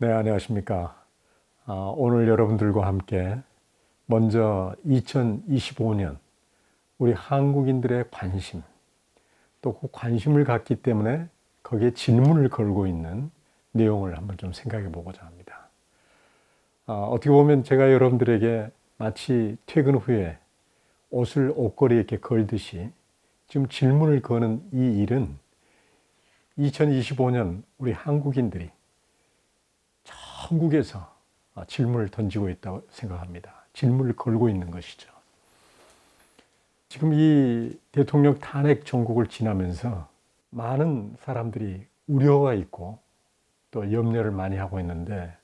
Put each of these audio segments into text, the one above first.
네, 안녕하십니까. 아, 오늘 여러분들과 함께 먼저 2025년 우리 한국인들의 관심, 또 그 관심을 갖기 때문에 거기에 질문을 걸고 있는 내용을 한번 좀 생각해 보고자 합니다. 아, 어떻게 보면 제가 여러분들에게 마치 퇴근 후에 옷을 옷걸이에 이렇게 걸듯이 지금 질문을 거는 이 일은 2025년 우리 한국인들이 한국에서 질문을 던지고 있다고 생각합니다. 질문을 걸고 있는 것이죠. 지금 이 대통령 탄핵 정국을 지나면서 많은 사람들이 우려가 있고 또 염려를 많이 하고 있는데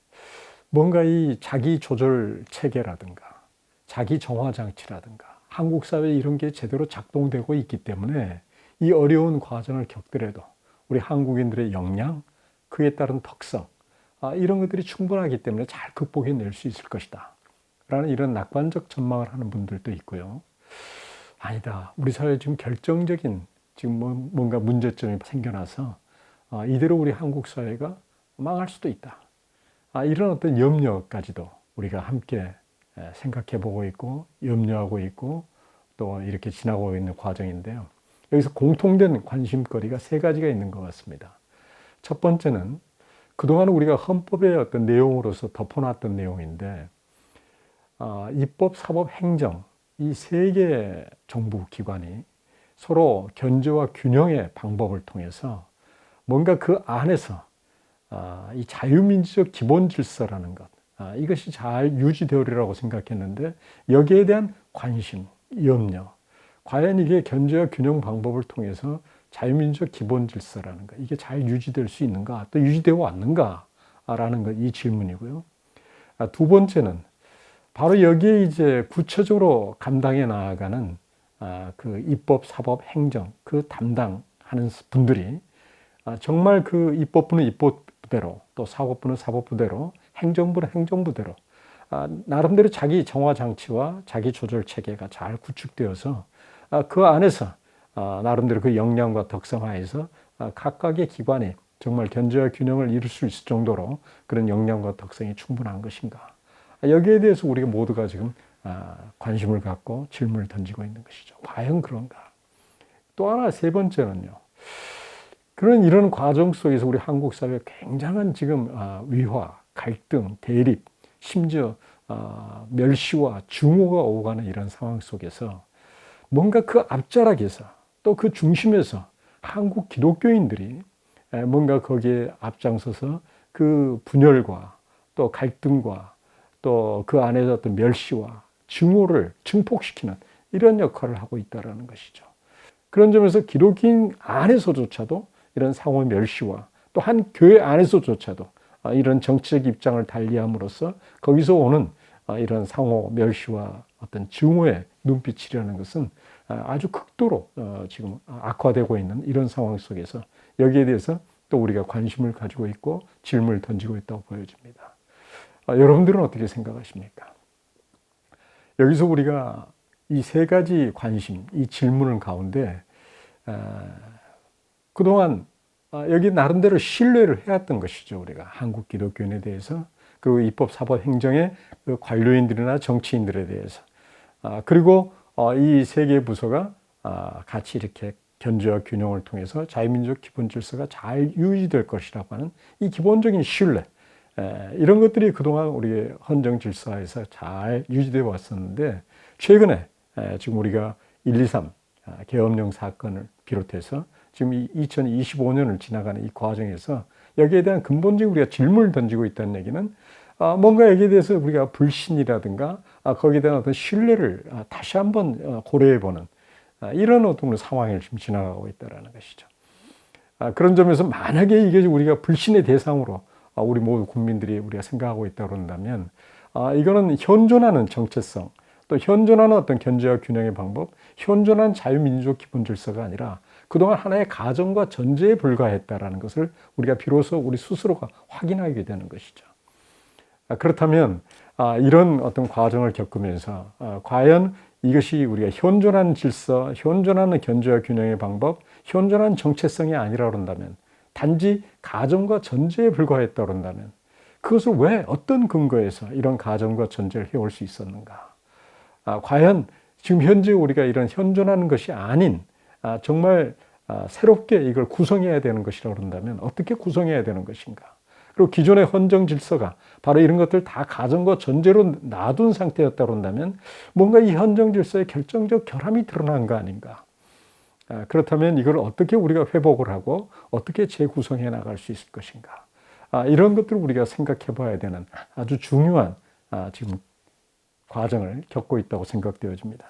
뭔가 이 자기 조절 체계라든가 자기 정화 장치라든가 한국 사회 이런 게 제대로 작동되고 있기 때문에 이 어려운 과정을 겪더라도 우리 한국인들의 역량, 그에 따른 아, 이런 것들이 충분하기 때문에 잘 극복해낼 수 있을 것이다. 라는 이런 낙관적 전망을 하는 분들도 있고요. 아니다. 우리 사회에 지금 결정적인 지금 뭐 뭔가 문제점이 생겨나서 아, 이대로 우리 한국 사회가 망할 수도 있다. 아, 이런 어떤 염려까지도 우리가 함께 생각해 보고 있고 염려하고 있고 또 이렇게 지나고 있는 과정인데요. 여기서 공통된 관심거리가 세 가지가 있는 것 같습니다. 첫 번째는 그동안 우리가 헌법의 어떤 내용으로서 덮어놨던 내용인데 어, 입법, 사법, 행정 이 세개 정부 기관이 서로 견제와 균형의 방법을 통해서 뭔가 그 안에서 어, 이 자유민주적 기본 질서라는 것 어, 이것이 잘 유지되리라고 생각했는데 여기에 대한 관심, 염려 과연 이게 견제와 균형 방법을 통해서 자유민주적 기본 질서라는 것, 이게 잘 유지될 수 있는가, 또 유지되어 왔는가라는 것, 이 질문이고요. 아, 두 번째는 바로 여기에 이제 구체적으로 감당해 나아가는 아, 그 입법, 사법, 행정, 그 담당하는 분들이 아, 정말 그 입법부는 입법부대로, 또 사법부는 사법부대로, 행정부는 행정부대로, 나름대로 자기 정화 장치와 자기 조절 체계가 잘 구축되어서 그 안에서 어, 나름대로 그 역량과 덕성하에서 어, 각각의 기관이 정말 견제와 균형을 이룰 수 있을 정도로 그런 역량과 덕성이 충분한 것인가. 여기에 대해서 우리가 모두가 지금 아, 관심을 갖고 질문을 던지고 있는 것이죠. 과연 그런가? 또 하나 세 번째는요. 그런 이런 과정 속에서 우리 한국 사회 굉장한 지금 아, 위화, 갈등, 대립, 심지어 아, 멸시와 증오가 오가는 이런 상황 속에서 뭔가 그 앞자락에서 또 그 중심에서 한국 기독교인들이 뭔가 거기에 앞장서서 그 분열과 또 갈등과 또 그 안에서 어떤 멸시와 증오를 증폭시키는 이런 역할을 하고 있다는 것이죠. 그런 점에서 기독인 안에서조차도 이런 상호 멸시와 또 한 교회 안에서조차도 이런 정치적 입장을 달리함으로써 거기서 오는 이런 상호 멸시와 어떤 증오의 눈빛이라는 것은 아, 아주 극도로 어, 지금 악화되고 있는 이런 상황 속에서 여기에 대해서 또 우리가 관심을 가지고 있고 질문을 던지고 있다고 보여집니다. 아, 여러분들은 어떻게 생각하십니까? 여기서 우리가 이 세 가지 관심, 이 질문 가운데 아, 그동안 여기 나름대로 신뢰를 해왔던 것이죠. 우리가 한국 기독교인에 대해서 그리고 입법, 사법, 행정의 그 관료인들이나 정치인들에 대해서 그리고 어, 이 세 개의 부서가 아, 같이 이렇게 견제와 균형을 통해서 자유민주적 기본 질서가 잘 유지될 것이라고 하는 이 기본적인 신뢰 이런 것들이 그동안 우리 헌정 질서에서 잘 유지되어 왔었는데 최근에 지금 우리가 1, 2, 3 계엄령 사건을 비롯해서 지금 2025년을 지나가는 이 과정에서 여기에 대한 근본적인 우리가 질문을 던지고 있다는 얘기는 아, 뭔가 여기에 대해서 우리가 불신이라든가 아, 거기에 대한 어떤 신뢰를 아, 다시 한번 어, 고려해보는 이런 어떤 상황을 지금 지나가고 있다는 것이죠. 그런 점에서 만약에 이게 우리가 불신의 대상으로 우리 모두 국민들이 우리가 생각하고 있다 그런다면 이거는 현존하는 정체성 또 현존하는 어떤 견제와 균형의 방법, 현존한 자유민주적 기본 질서가 아니라 그동안 하나의 가정과 전제에 불과했다라는 것을 우리가 비로소 우리 스스로가 확인하게 되는 것이죠. 아, 그렇다면 아, 이런 어떤 과정을 겪으면서 아, 과연 이것이 우리가 현존한 질서, 현존하는 견제와 균형의 방법, 현존한 정체성이 아니라 그런다면 단지 가정과 전제에 불과했다 그런다면 그것을 왜 어떤 근거에서 이런 가정과 전제를 해올 수 있었는가? 아, 과연 지금 현재 우리가 이런 현존하는 것이 아닌 아, 정말 아, 새롭게 이걸 구성해야 되는 것이라고 그런다면 어떻게 구성해야 되는 것인가? 그리고 기존의 헌정 질서가 바로 이런 것들 다 가정과 전제로 놔둔 상태였다고 한다면 뭔가 이 헌정 질서에 결정적 결함이 드러난 거 아닌가? 아, 그렇다면 이걸 어떻게 우리가 회복을 하고 어떻게 재구성해 나갈 수 있을 것인가? 아, 이런 것들을 우리가 생각해 봐야 되는 아주 중요한 아, 지금 과정을 겪고 있다고 생각되어집니다.